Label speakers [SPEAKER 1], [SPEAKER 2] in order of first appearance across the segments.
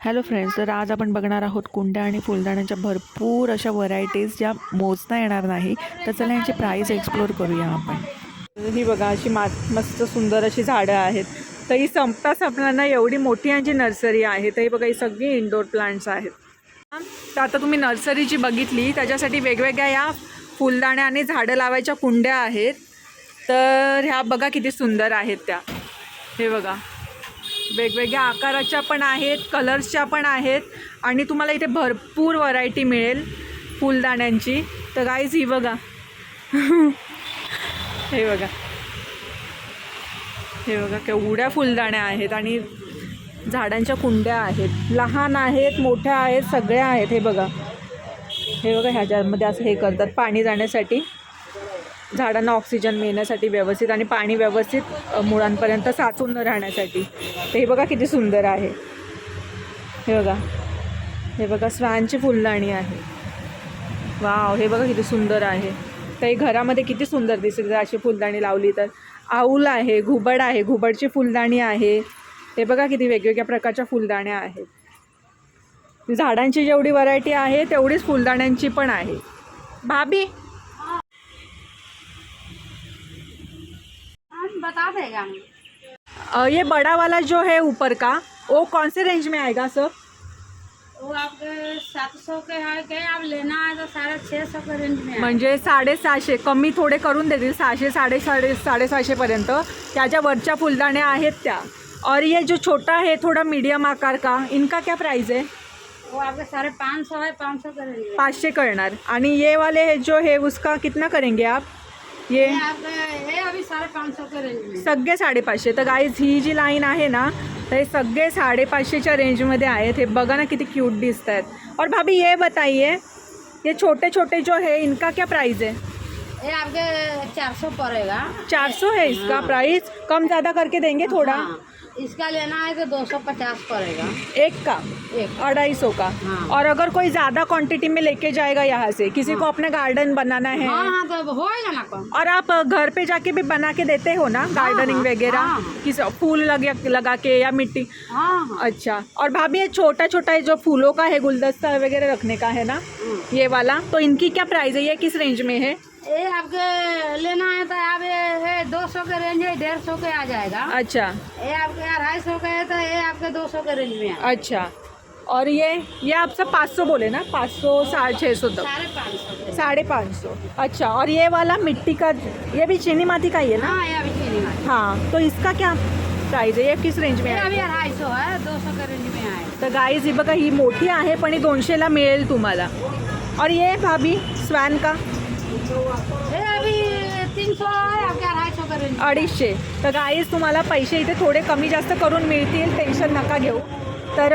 [SPEAKER 1] Hello friends तर आज आपण बघणार आहोत कुंड्या आणि फुलदाण्यांच्या भरपूर अशा व्हरायटीज ज्या मोजता येणार नाही तर चला यांची प्राईस एक्सप्लोअर करूया आपण. ही बघा अशी मा मस्त सुंदर अशी झाडं आहेत. तर ही संपता संपताना एवढी मोठी यांची नर्सरी आहे तर ही बघा ही सगळी इनडोर प्लांट्स आहेत. तर आता तुम्ही नर्सरी जी बघितली त्याच्यासाठी वेगवेगळ्या या फुलदाण्या आणि झाडं लावायच्या कुंड्या आहेत. तर ह्या बघा किती सुंदर आहेत त्या. हे बघा. वेगवेगळ्या आकाराच्या पण आहेत कलर्सच्या पण आहेत आणि तुम्हाला इथे भरपूर व्हरायटी मिळेल फुलदाण्यांची. तर गाईज ही बघा. हे बघा. हे बघा केवढ्या फुलदाण्या आहेत आणि झाडांच्या कुंड्या आहेत. लहान आहेत मोठ्या आहेत सगळ्या आहेत हे बघा. हे बघा ह्याच्यामध्ये असं हे करतात पाणी जाण्यासाठी. झाडांना ऑक्सिजन मिळण्यासाठी व्यवस्थित आणि पाणी व्यवस्थित मुळांपर्यंत साचून न राहण्यासाठी. ते हे बघा किती सुंदर आहे. हे बघा. हे बघा स्वानची फुलदाणी आहे. वाव हे बघा किती सुंदर आहे. तर हे घरामध्ये किती सुंदर दिसेल जर अशी फुलदाणी लावली तर. आऊल आहे घुबड आहे घुबडची फुलदाणी आहे. हे बघा किती वेगवेगळ्या प्रकारच्या फुलदाण्या आहेत. झाडांची जेवढी व्हरायटी आहे तेवढीच फुलदाण्यांची पण आहे. भाभी
[SPEAKER 2] हम बता देगा
[SPEAKER 1] अ, ये बड़ा वाला जो है ऊपर का वो कौन से रेंज में आएगा सर
[SPEAKER 2] वो आपके सात सौ के है के आप लेना है तो साढ़े छः सौ के रेंज में है
[SPEAKER 1] म्हणजे साडेसहाशे कमी थोडे करून देतील सहाशे साडे साडे साडेसहाशेपर्यंत त्याच्या वरच्या फुलदाण्या आहेत त्या. और ये जो छोटा है थोड़ा मीडियम आकार का इनका क्या प्राइस है?
[SPEAKER 2] वो आपके साढ़े पाँच सौ है पाँच सौ के रेंज में।
[SPEAKER 1] पाचशे करणार. आणि ये वाले जो है उसका कितना करेंगे आप? ये
[SPEAKER 2] सगे आपके ये अभी साढ़े पाँच तो गाइज़ हि
[SPEAKER 1] सगळे साडेपाचशे. तर गाईज ही जी लाइन है ना तर हे सगळे साडेपाचशेच्या रेंजमध्ये आहेत. हे बघा ना किती क्यूट दिस्त है और भाभी ये बताइए ये छोटे छोटे जो है इनका क्या प्राइस है?
[SPEAKER 2] ये आपके चार सौ पड़ेगा।
[SPEAKER 1] चार सौ है इसका प्राइस कम ज़्यादा करके देंगे थोड़ा?
[SPEAKER 2] हाँ, इसका लेना है तो दो सौ पचास पड़ेगा।
[SPEAKER 1] एक का?
[SPEAKER 2] एक।
[SPEAKER 1] अढ़ाई सौ का।
[SPEAKER 2] हाँ।
[SPEAKER 1] और अगर कोई ज़्यादा क्वांटिटी में लेके जाएगा यहाँ से किसी हाँ। को अपने गार्डन बनाना है?
[SPEAKER 2] हाँ हाँ तो होएगा ना कम
[SPEAKER 1] और आप घर पे जाके भी बना के देते हो ना गार्डनिंग
[SPEAKER 2] हाँ,
[SPEAKER 1] वगैरह?
[SPEAKER 2] हाँ।
[SPEAKER 1] किस फूल लगा लगा के या मिट्टी?
[SPEAKER 2] हाँ हाँ।
[SPEAKER 1] अच्छा। और भाभी ये छोटा छोटा जो फूलों का है गुलदस्ता वगैरह रखने का है ना
[SPEAKER 2] हाँ।
[SPEAKER 1] ये वाला तो इनकी क्या प्राइस है? ये किस रेंज में है?
[SPEAKER 2] ये आपके लेना है तो आप ये ये दो सौ के रेंज है डेढ़ सौ के आ जाएगा।
[SPEAKER 1] अच्छा।
[SPEAKER 2] ये आपके अढ़ाई सौ का है तो ये आपके दो सौ के रेंज में है
[SPEAKER 1] अच्छा। और ये ये आप सब पाँच सौ बोले ना? पाँच सौ साढ़े छः सौ तक।
[SPEAKER 2] साढ़े पाँच सौ के।
[SPEAKER 1] साढ़े पाँच सौ। अच्छा और ये वाला मिट्टी का ये भी चीनी माटी का ही है ना?
[SPEAKER 2] हाँ ये अभी चीनी वाली
[SPEAKER 1] हाँ तो इसका क्या प्राइस है? ये किस रेंज में
[SPEAKER 2] ये अभी अढ़ाई सौ है दो सौ के रेंज में आए
[SPEAKER 1] तर गाईज ही बघा ही मोठी आहे पण ही दोनशेला मिळेल तुम्हाला. और ये भाभी स्वॅन का? अडीचशे तर गाईज तुम्हाला पैसे इथे थोडे कमी जास्त करून मिळतील. टेन्शन नका घेऊ. तर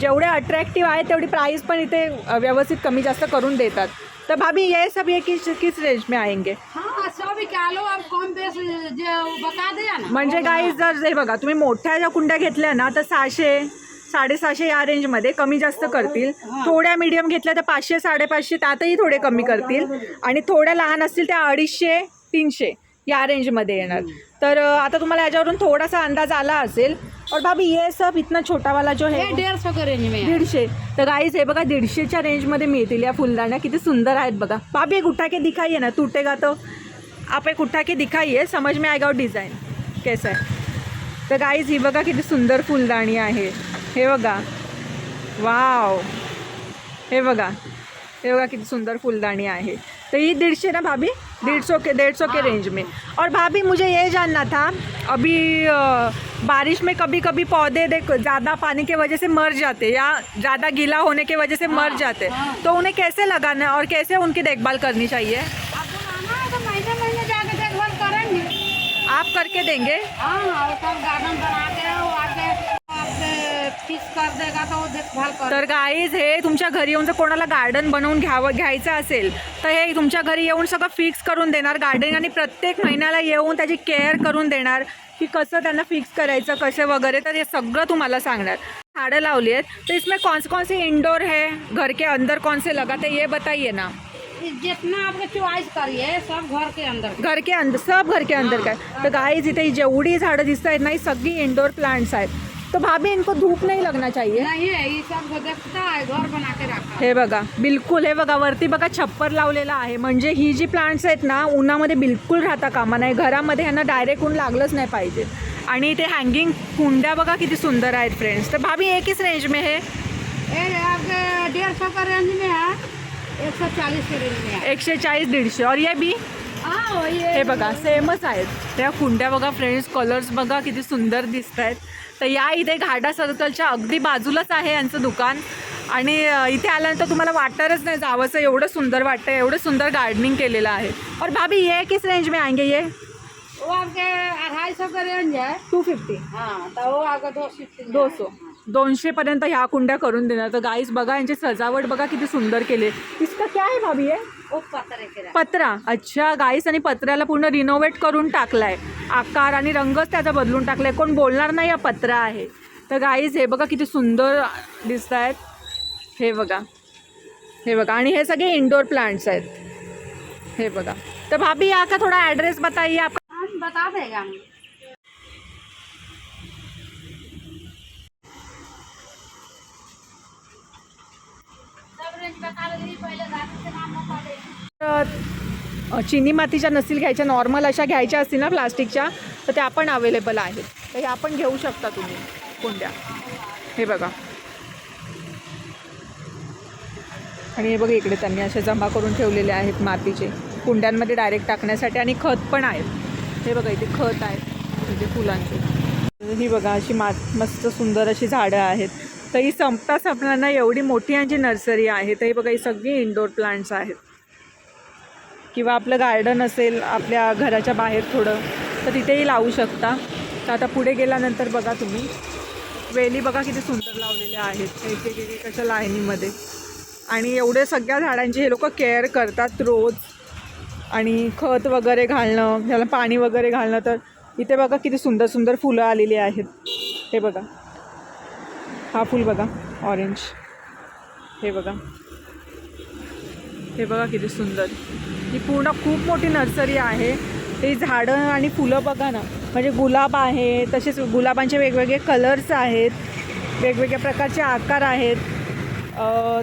[SPEAKER 1] जेवढे अट्रॅक्टिव्ह आहे तेवढी प्राईस पण इथे व्यवस्थित कमी जास्त करून देतात. तर भाभी ये सब ये किस किस रेंज में आएंगे?
[SPEAKER 2] हाँ सौ भी क्या लो अब कम बेस जो बता दिया ना।
[SPEAKER 1] म्हणजे गाईज जर हे बघा तुम्ही मोठ्या ज्या कुंड्या घेतल्या ना तर सहाशे साडेसहाशे या रेंजमध्ये कमी जास्त करतील. थोड्या मीडियम घेतल्या तर पाचशे साडेपाचशे त्यातही थोडे कमी करतील. आणि थोड्या लहान असतील त्या अडीचशे तीनशे या रेंजमध्ये येणार. तर आता तुम्हाला याच्यावरून थोडासा अंदाज आला असेल. और भाभी ये सब इतना छोटा वाला जो है
[SPEAKER 2] डेढ़ सौ के रेंज में है
[SPEAKER 1] दीडशे. तर गाईज हे बघा दीडशेच्या रेंजमध्ये मिळतील या फुलदाण्या. किती सुंदर आहेत बघा. भाभी एक उठा के दिखाइए ना टूटेगा तो? आप एक उठा के दिखाइए समझ में आएगा डिज़ाइन कैसा है? तर गाईज ही बघा किती सुंदर फुलदाणी आहे. हे बघा. वाव. हे बघा. हे बघा किती सुंदर फुलदाणी आहे. तो ये दीडशे ना भाभी? डेढ़ सौ के डेढ़ सौ के रेंज में. और भाभी मुझे ये जानना था अभी बारिश में कभी कभी पौधे देख ज़्यादा पानी के वजह से मर जाते या ज़्यादा गीला होने के वजह से मर जाते
[SPEAKER 2] हाँ।
[SPEAKER 1] तो उन्हें कैसे लगाना और कैसे उनकी देखभाल करनी चाहिए?
[SPEAKER 2] है तो करेंगे।
[SPEAKER 1] आप करके देंगे?
[SPEAKER 2] हाँ हाँ गार्डन
[SPEAKER 1] तर गाईज हे तुमच्या घरी येऊन जर कोणाला गार्डन बनवून घ्यावं घ्यायचं असेल तर हे तुमच्या घरी येऊन सगळं फिक्स करून देणार. गार्डन आणि प्रत्येक महिन्याला येऊन त्याची केअर करून देणार की कसं त्यांना फिक्स करायचं कसं वगैरे तर हे सगळं तुम्हाला सांगणार. झाडं लावली आहेत. तर इसमें कौन कौन से इंडोर है? घर के अंदर कौन से लगाते ये बताइए ना.
[SPEAKER 2] जितना करिए सब घर के अंदर
[SPEAKER 1] घर के अंदर सब घर के अंदर काय तर गाईज इथे जेवढी झाडं दिसत आहेत ना ही सगळी इंडोर प्लांट्स आहेत. तो भाभी इनको धूप नहीं लगना चाहिए।
[SPEAKER 2] नहीं है ये सब है घर रखा।
[SPEAKER 1] बघा बिलकुल हे बघा वरती बघा छप्पर लावलेला आहे. म्हणजे ही जी प्लांट्स आहेत ना उन्हामध्ये बिलकुल राहता कामा नाही घरामध्ये ह्यांना डायरेक्ट ऊन लागलंच नाही पाहिजे. आणि ते हँगिंग कुंड्या बघा किती सुंदर आहेत फ्रेंड्स तर भाभी एक किस रेंज में है.
[SPEAKER 2] ये आपके डेढ़ सौ का रेंज में है. एक सौ चालीस के रेंज में है
[SPEAKER 1] एकशे चाळीस दीडशे. और ये भी
[SPEAKER 2] हाँ वही
[SPEAKER 1] हे बघा सेमच आहेत. त्या कुंड्या बघा फ्रेंड्स कलर्स बघा किती सुंदर दिसत आहेत तर या इथे घाटा सर्कलच्या अगदी बाजूलाच आहे यांचं दुकान. आणि इथे आल्यानंतर तुम्हाला वाटणारच नाही जावंसं एवढं सुंदर वाटतं एवढं सुंदर गार्डनिंग केलेलं आहे. और भाभी ये किस रेंज में आएंगे ये?
[SPEAKER 2] वो आपके अढ़ाई सौ का रेंज है।
[SPEAKER 1] टू फिफ्टी
[SPEAKER 2] हाँ तो वो दो
[SPEAKER 1] दो सौ. दोनशेपर्यंत ह्या कुंड्या करून देणार. तर गाईस बघा यांची सजावट बघा किती सुंदर केली. इसका क्या है भाभी
[SPEAKER 2] के
[SPEAKER 1] पत्रा. अच्छा गाईस आणि पत्र्याला पूर्ण रिनोव्हेट करून टाकलाय. आकार आणि रंगच त्याचा बदलून टाकलाय. कोण बोलणार नाही हा पत्रा आहे. तर गाईस हे बघा किती सुंदर दिसत आहेत हे बघा. हे बघा. आणि हे सगळे इंडोर प्लांट्स आहेत. हे बघा. तर भाभी यहाँ का थोड़ा एड्रेस बताइए आप?
[SPEAKER 2] बता देगी। पहले
[SPEAKER 1] चिनी मातीच्या नसतील घ्यायच्या नॉर्मल अशा घ्यायच्या असतील ना प्लास्टिकच्या तर त्या पण अवेलेबल आहेत. तर ह्या पण घेऊ शकता तुम्ही कुंड्या. हे बघा. आणि हे बघा इकडे त्यांनी असे जमा करून ठेवलेले आहेत मातीचे. कुंड्यांमध्ये डायरेक्ट टाकण्यासाठी आणि खत पण आहेत. हे बघा इथे खत आहेत. म्हणजे फुलांचे. ही बघा अशी मा मस्त सुंदर अशी झाडं आहेत. तर ही संपता संपताना एवढी मोठी यांची नर्सरी आहे. तर ही बघा ही सगळी इंडोर प्लांट्स आहेत. किंवा आपलं गार्डन असेल आपल्या घराच्या बाहेर थोडं तर तिथेही लावू शकता. तर आता पुढे गेल्यानंतर बघा तुम्ही. वेली बघा किती सुंदर लावलेल्या आहेत. एक एक एक लाईनीमध्ये. आणि एवढे सगळ्या झाडांची हे लोक केअर करतात रोज. आणि खत वगैरे घालणं त्याला पाणी वगैरे घालणं तर इथे बघा किती सुंदर सुंदर फुलं आलेली आहेत. हे बघा. हा फूल बघा. ऑरेंज हे बघा. हे बघा किती सुंदर. ही पूर्ण खूप मोठी नर्सरी आहे. ते झाडं आणि फुलं बघा ना. म्हणजे गुलाब आहे तसेच गुलाबांचे वेगवेगळे कलर्स आहेत वेगवेगळ्या प्रकारचे आकार आहेत.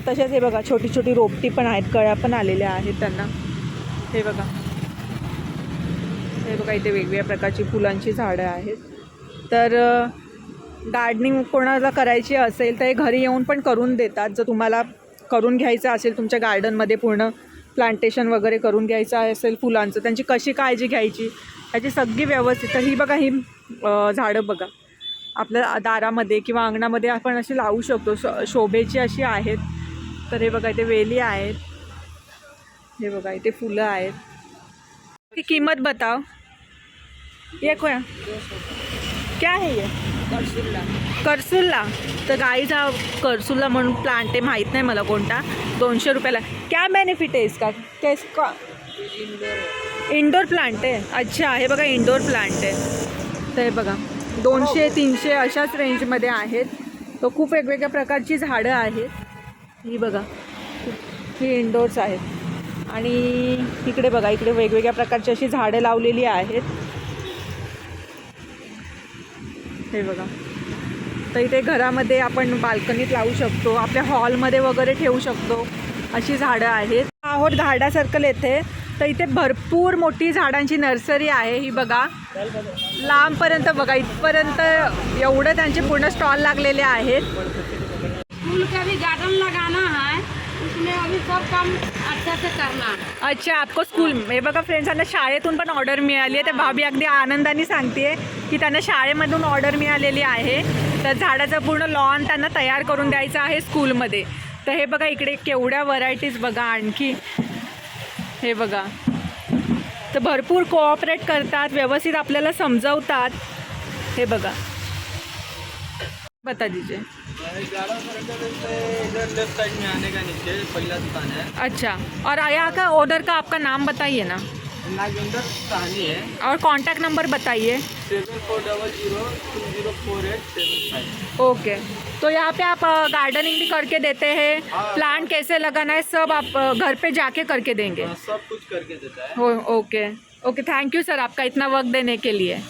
[SPEAKER 1] तसेच हे बघा छोटी छोटी रोपटी पण आहेत कळ्या पण आलेल्या आहेत त्यांना. हे बघा. हे बघा इथे वेगवेगळ्या प्रकारची फुलांची झाडं आहेत. तर गार्डनिंग कोणाला करायची असेल तर हे घरी येऊन पण करून देतात. जर तुम्हाला करून घ्यायचं असेल तुमच्या गार्डनमध्ये पूर्ण प्लांटेशन वगैरे करून घ्यायचं असेल फुलांचं त्यांची कशी काळजी घ्यायची ह्याची सगळी व्यवस्थित. तर ही बघा ही झाडं बघा. आपल्या दारामध्ये किंवा अंगणामध्ये आपण अशी लावू शकतो. शो शोभेची अशी आहेत. तर हे बघा इथे वेली आहेत. हे बघा इथे फुलं आहेत. ती किंमत बताव ये कोया क्या है ये? करसुलला तर गाईचा करसुलला म्हणून प्लांट आहे माहीत नाही मला कोणता. दोनशे रुपयाला. क्या बेनिफिट आहे इसका? कैस का? इंडोर प्लांट आहे. अच्छा हे बघा इंडोर प्लांट आहे. तर हे बघा दोनशे तीनशे अशाच रेंजमध्ये आहेत. तो खूप वेगवेगळ्या प्रकारची झाडं आहेत. ही बघा ही इंडोर्स आहेत. आणि इकडे बघा इकडे वेगवेगळ्या प्रकारची अशी झाडं लावलेली आहेत. हे बघा. तर इथे घरामध्ये आपण बाल्कनीत लावू शकतो. आपल्या हॉलमध्ये वगैरे ठेवू शकतो. अशी झाडं आहेत. आहोत घाडा सर्कल येथे. तर इथे भरपूर मोठी झाडांची नर्सरी आहे. ही बघा. लांबपर्यंत बघा. इथपर्यंत एवढं त्यांचे पूर्ण स्टॉल लागलेले आहेत.
[SPEAKER 2] गार्डन लगाना है उसमें अभी सब काम अच्छे से करना।
[SPEAKER 1] अच्छा आपको स्कूल हे बघा फ्रेंड्स त्यांना शाळेतून पण ऑर्डर मिळाली आहे. तर भाभी अगदी आनंदाने सांगते की त्यांना शाळेमधून ऑर्डर मिळालेली आहे. तर झाडाचं पूर्ण लॉन त्यांना तयार करून द्यायचं आहे स्कूलमध्ये तर हे बघा इकडे केवढ्या व्हरायटीज बघा आणखी. हे बघा. तर भरपूर कोऑपरेट करतात व्यवस्थित आपल्याला समजवतात. हे बघा. बता दीजिए.
[SPEAKER 3] इधर लेफ़्ट साइड में आने का नीचे पहला दुकान है
[SPEAKER 1] अच्छा और यहाँ का ऑर्डर का आपका नाम बताइए ना।
[SPEAKER 3] नागेंद्र साहनी है
[SPEAKER 1] और कांटेक्ट नंबर बताइए।
[SPEAKER 3] Seven four double zero two zero four eight seven five
[SPEAKER 1] okay तो यहाँ पे आप गार्डनिंग भी करके देते हैं। प्लांट कैसे लगाना है सब आप घर पे जाके करके देंगे।
[SPEAKER 3] सब कुछ करके देता है।
[SPEAKER 1] हो okay okay thank you sir आपका इतना वक्त देने के लिए।